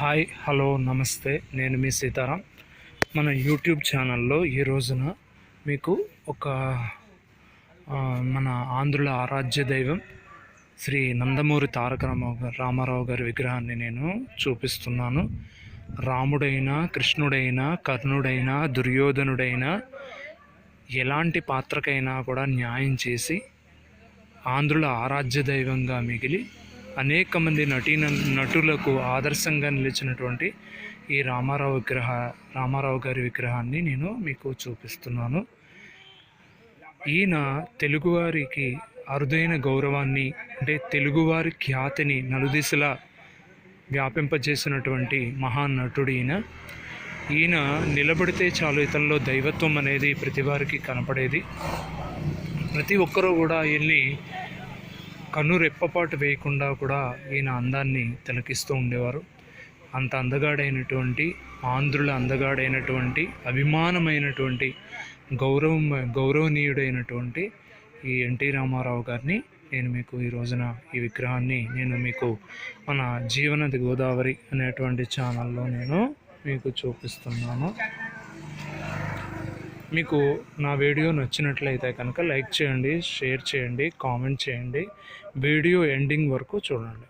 Hi hello నమస్తే. నేను మీ సీతారాం. మన యూట్యూబ్ ఛానల్లో ఈ రోజున మీకు ఒక మన ఆంధ్రుల ఆరాధ్య దైవం శ్రీ నందమూరి తారక రామారావు గారి విగ్రహాన్ని నేను చూపిస్తున్నాను. రాముడైనా కృష్ణుడైనా కర్ణుడైనా దుర్యోధనుడైనా ఎలాంటి పాత్రకైనా కూడా న్యాయం చేసి ఆంధ్రుల ఆరాధ్య దైవంగా మిగిలి అనేక మంది నటీన నటులకు ఆదర్శంగా నిలిచినటువంటి ఈ రామారావు విగ్రహ రామారావు గారి విగ్రహాన్ని నేను మీకు చూపిస్తున్నాను. ఈయన తెలుగువారికి అరుదైన గౌరవాన్ని అంటే తెలుగువారి ఖ్యాతిని నలుదిశలా వ్యాపింపజేసినటువంటి మహానటుడు ఈయన. ఈయన నిలబడితే చాలు ఇతనిలో దైవత్వం అనేది ప్రతి వారికి కనపడేది. ప్రతి ఒక్కరూ కూడా ఈయన్ని కన్ను రెప్పపాటు వేయకుండా కూడా ఈయన అందాన్ని తిలకిస్తూ ఉండేవారు. అంత అందగాడైనటువంటి ఆంధ్రుల అందగాడైనటువంటి అభిమానమైనటువంటి గౌరవం గౌరవనీయుడైనటువంటి ఈ ఎన్టీ రామారావు గారిని నేను మీకు ఈ రోజున ఈ విగ్రహాన్ని నేను మీకు మన జీవనది గోదావరి అనేటువంటి ఛానల్లో నేను మీకు చూపిస్తున్నాను. మీకు నా వీడియో నచ్చినట్లయితే కనుక లైక్ చేయండి షేర్ చేయండి కామెంట్ చేయండి. వీడియో ఎండింగ్ వరకు చూడండి.